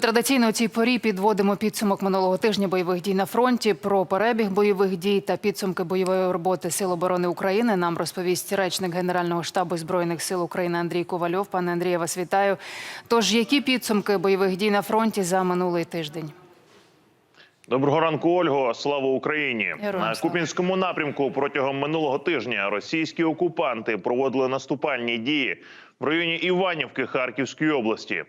Традиційно у цій порі підводимо підсумок минулого тижня бойових дій на фронті. Про перебіг бойових дій та підсумки бойової роботи Сил оборони України нам розповість речник Генерального штабу збройних сил України Андрій Ковальов. Пане Андрію, вас вітаю. Тож які підсумки бойових дій на фронті за минулий тиждень? Доброго ранку, Ольго. Слава Україні! Героям На слава. Купінському напрямку протягом минулого тижня російські окупанти проводили наступальні дії в районі Іванівки Харківської області.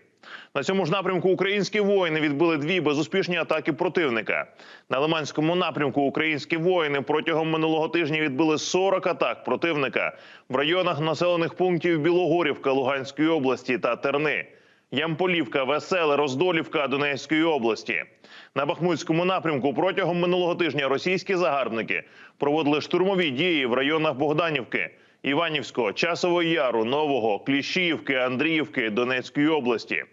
На цьому ж напрямку українські воїни відбили дві безуспішні атаки противника. На Лиманському напрямку українські воїни протягом минулого тижня відбили 40 атак противника в районах населених пунктів Білогорівка Луганської області та Терни. Ямполівка, Веселе, Роздолівка Донецької області. На Бахмутському напрямку протягом минулого тижня російські загарбники проводили штурмові дії в районах Богданівки, Іванівського, Часового Яру, Нового, Кліщіївки, Андріївки Донецької області,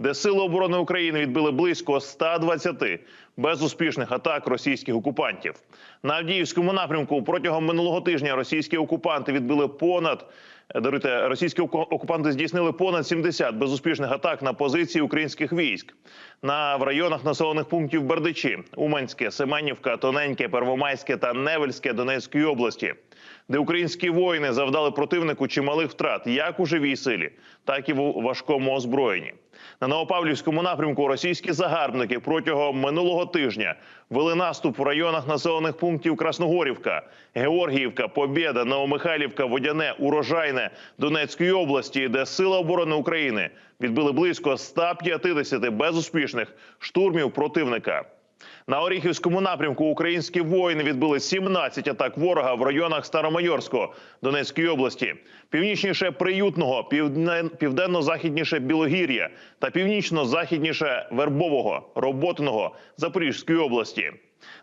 де Сили оборони України відбили близько 120 безуспішних атак російських окупантів. На Авдіївському напрямку протягом минулого тижня російські окупанти відбили понад е, даруйте, російські окупанти здійснили понад 70 безуспішних атак на позиції українських військ на в районах населених пунктів Бердичі, Уманське, Семенівка, Тоненьке, Первомайське та Невельське Донецької області, де українські воїни завдали противнику чималих втрат як у живій силі, так і в важкому озброєнні. На Новопавлівському напрямку російські загарбники протягом минулого тижня вели наступ в районах населених пунктів Красногорівка, Георгіївка, Побєда, Новомихайлівка, Водяне, Урожайне Донецької області, де Сили оборони України відбили близько 150 безуспішних штурмів противника. На Оріхівському напрямку українські воїни відбили 17 атак ворога в районах Старомайорського Донецької області, північніше Приютного, південно-західніше Білогір'я та північно-західніше Вербового, Роботиного Запорізької області.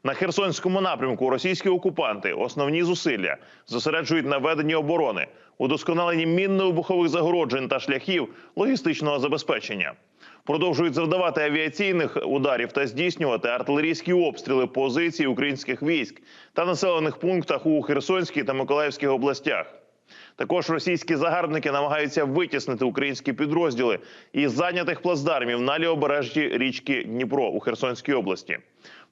На Херсонському напрямку російські окупанти основні зусилля зосереджують на веденні оборони, удосконаленні мінно-вибухових загороджень та шляхів логістичного забезпечення продовжують завдавати авіаційних ударів та здійснювати артилерійські обстріли позицій українських військ та населених пунктах у Херсонській та Миколаївських областях. Також російські загарбники намагаються витіснити українські підрозділи із зайнятих плацдармів на лівобережжі річки Дніпро у Херсонській області.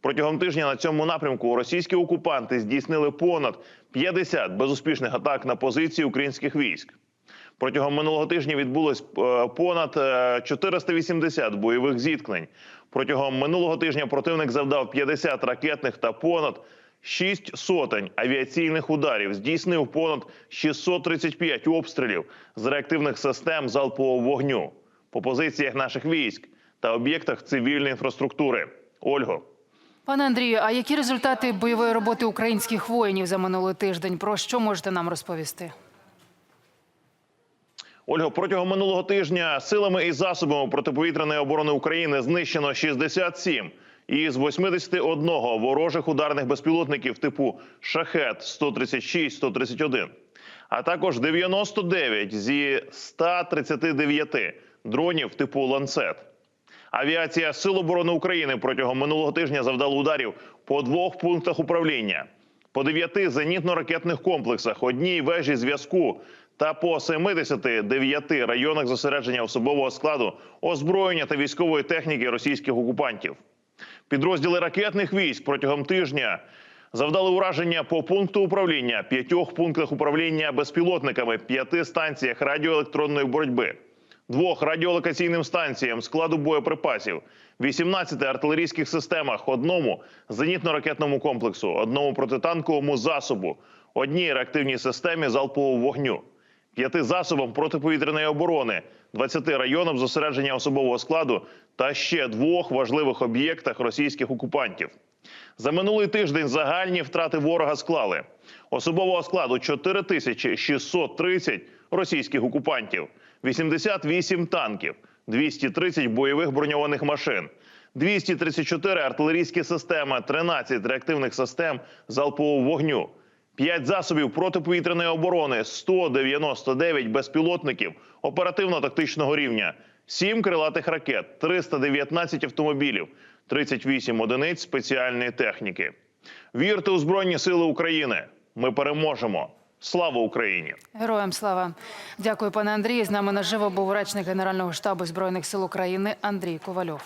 Протягом тижня на цьому напрямку російські окупанти здійснили понад 50 безуспішних атак на позиції українських військ. Протягом минулого тижня відбулось е, понад е, 480 бойових зіткнень. Протягом минулого тижня противник завдав 50 ракетних та понад 6 сотень авіаційних ударів. Здійснив понад 635 обстрілів з реактивних систем залпового вогню по позиціях наших військ та об'єктах цивільної інфраструктури. Ольго. Пане Андрію, а які результати бойової роботи українських воїнів за минулий тиждень? Про що можете нам розповісти? Ольга, протягом минулого тижня силами і засобами протиповітряної оборони України знищено 67 із 81 ворожих ударних безпілотників типу Шахет 136-131, а також 99 зі 139 дронів типу Ланцет. Авіація Сил оборони України протягом минулого тижня завдала ударів по двох пунктах управління, по дев'яти зенітно-ракетних комплексах, одній вежі зв'язку та по 79 районах зосередження особового складу, озброєння та військової техніки російських окупантів. Підрозділи ракетних військ протягом тижня завдали ураження по пункту управління, п'ятьох пунктах управління безпілотниками, п'яти станціях радіоелектронної боротьби двох радіолокаційним станціям складу боєприпасів, 18 артилерійських системах, одному зенітно-ракетному комплексу, одному протитанковому засобу, одній реактивній системі залпового вогню, п'яти засобам протиповітряної оборони, 20 районам зосередження особового складу та ще двох важливих об'єктах російських окупантів. За минулий тиждень загальні втрати ворога склали особового складу 4630 російських окупантів, 88 танків, 230 бойових броньованих машин, 234 артилерійські системи, 13 реактивних систем залпового вогню, 5 засобів протиповітряної оборони, 199 безпілотників оперативно-тактичного рівня, 7 крилатих ракет, 319 автомобілів, 38 одиниць спеціальної техніки. Вірте у Збройні Сили України! Ми переможемо! Слава Україні! Героям слава. Дякую, пане Андрію. З нами наживо був речник Генерального штабу збройних сил України Андрій Ковальов.